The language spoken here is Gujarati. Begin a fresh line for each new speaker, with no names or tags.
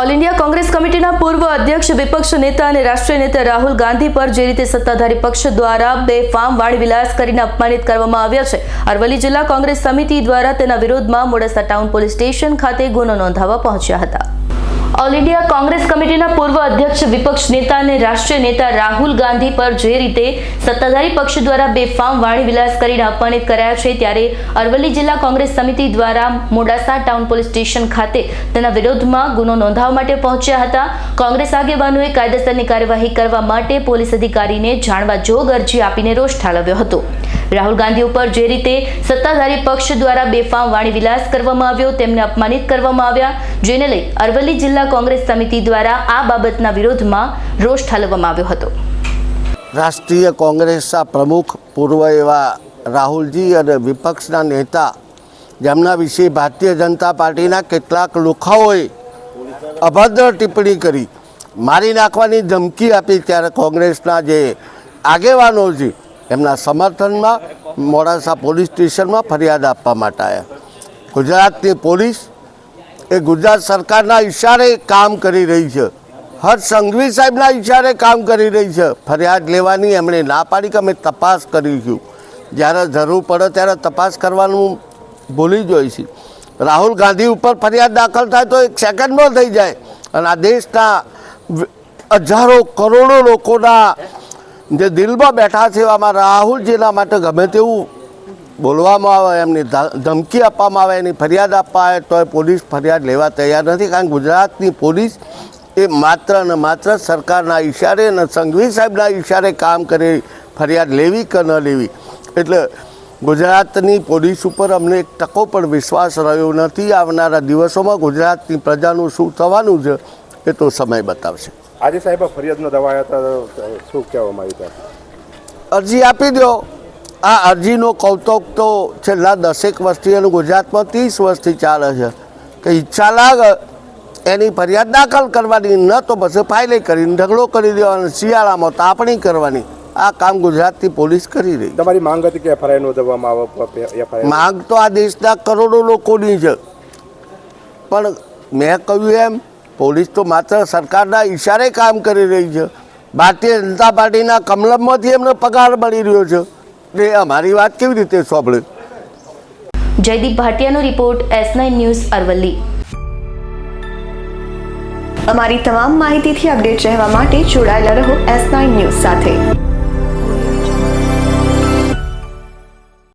ઓલ ઇન્ડિયા કોંગ્રેસ કમિટીના પૂર્વ અધ્યક્ષ, વિપક્ષ નેતા અને રાષ્ટ્રીય નેતા રાહુલ ગાંધી પર જે રીતે સત્તાધારી પક્ષ દ્વારા બે ફાર્મ વાણવિલાસ કરીને અપમાનિત કરવામાં આવ્યા છે, અરવલ્લી જિલ્લા કોંગ્રેસ સમિતિ દ્વારા તેના વિરોધમાં મોડાસા ટાઉન પોલીસ સ્ટેશન ખાતે ગુનો નોંધાવવા પહોંચ્યા હતા. ઓલ ઇન્ડિયા કોંગ્રેસ કમિટીના પૂર્વ અધ્યક્ષ વિપક્ષ નેતા અને રાષ્ટ્રીય નેતા રાહુલ ગાંધી પર જે રીતે સત્તાધારી પક્ષ દ્વારા બેફામ વાણી વિલાસ કરીને અપમાનિત કરાયા છે, ત્યારે અરવલ્લી જિલ્લા કોંગ્રેસ સમિતિ દ્વારા મોડાસા ટાઉન પોલીસ સ્ટેશન ખાતે તેના વિરોધમાં ગુનો નોંધાવવા માટે પહોંચ્યા હતા. કોંગ્રેસ આગેવાનોએ કાયદેસરની કાર્યવાહી કરવા માટે પોલીસ અધિકારીને જાણવા જોગ અરજી આપીને રોષ ઠાલવ્યો હતો. રાહુલ ગાંધી ઉપર જે રીતે સત્તાધારી પક્ષ દ્વારા બેફામ વાણી વિલાસ કરવામાં આવ્યો, તેમને અપમાનિત કરવામાં આવ્યા. જેને લઈ અરવલ્લી જિલ્લા કોંગ્રેસ સમિતિ દ્વારા આ બાબતના વિરોધમાં રોષ ઠાલવવામાં આવ્યો હતો.
રાષ્ટ્રીય કોંગ્રેસના પ્રમુખ પૂર્વ એવા રાહુલજી અને વિપક્ષના નેતા, જેમના વિશે ભારતીય જનતા પાર્ટીના કેટલાક લુખાઓએ અભદ્ર ટિપ્પણી કરી, મારી નાખવાની ધમકી આપી ત્યારે કોંગ્રેસના જે આગેવાનો છે એમના સમર્થનમાં મોડાસા પોલીસ સ્ટેશનમાં ફરિયાદ આપવા માટે આવ્યા ગુજરાતની પોલીસ એ ગુજરાત સરકારના ઈશારે કામ કરી રહી છે. હર્ષ સંઘવી સાહેબના ઈશારે કામ કરી રહી છે. ફરિયાદ લેવાની એમણે ના પાડી કે અમે તપાસ કરીશું. જ્યારે જરૂર પડે ત્યારે તપાસ કરવાનું ભૂલી જોઈએ છે રાહુલ ગાંધી ઉપર ફરિયાદ દાખલ થાય તો એક સેકન્ડમાં થઈ જાય. અને આ દેશના હજારો કરોડો લોકોના જે દિલમાં બેઠા છે એવામાં રાહુલજીના માટે ગમે તેવું બોલવામાં આવે, એમની ધમકી આપવામાં આવે, એની ફરિયાદ આપવા આવે તો પોલીસ ફરિયાદ લેવા તૈયાર નથી. કારણ ગુજરાતની પોલીસ એ માત્ર ને માત્ર સરકારના ઈશારે અને સંઘવી સાહેબના ઈશારે કામ કરે, ફરિયાદ લેવી કે ન લેવી. એટલે ગુજરાતની પોલીસ ઉપર અમને એક ટકો પણ વિશ્વાસ રહ્યો નથી. આવનારા દિવસોમાં ગુજરાતની પ્રજાનું શું થવાનું છે, એ તો સમય બતાવશે.
આજે સાહેબ ફરિયાદનો દવા હતા શું કહેવામાં આવ્યું હતું
અરજી આપી દો. આ અરજીનો કૌતુક તો છેલ્લા દસેક વર્ષથી અને ગુજરાતમાં ત્રીસ વર્ષથી ચાલે છે. કે ઈચ્છા લાગે એની ફરિયાદ દાખલ કરવાની ન તો પછી ફાઇલે કરીને ઢગલો કરી દેવાનો શિયાળામાં તાપણી કરવાની. આ કામ ગુજરાતની પોલીસ કરી રહી
તમારી માંગ હતી કે એફઆઈઆર નોંધવામાં આવે
માંગ તો આ દેશના કરોડો લોકોની છે. પણ મેં કહ્યું એમ પોલીસ તો માત્ર સરકારના ઈશારે કામ કરી રહી છે. ભારતીય જનતા પાર્ટીના કમલમમાંથી એમને પગાર મળી રહ્યો છે. એ અમારી વાત કેવી રીતે સાંભળે?
Jaydeep ભાટિયાનો report S nine news Aravalli.
અમારી તમામ માહિતીથી અપડેટ રહેવા માટે જોડાયેલા રહો એસ નાઇન ન્યૂઝ સાથે.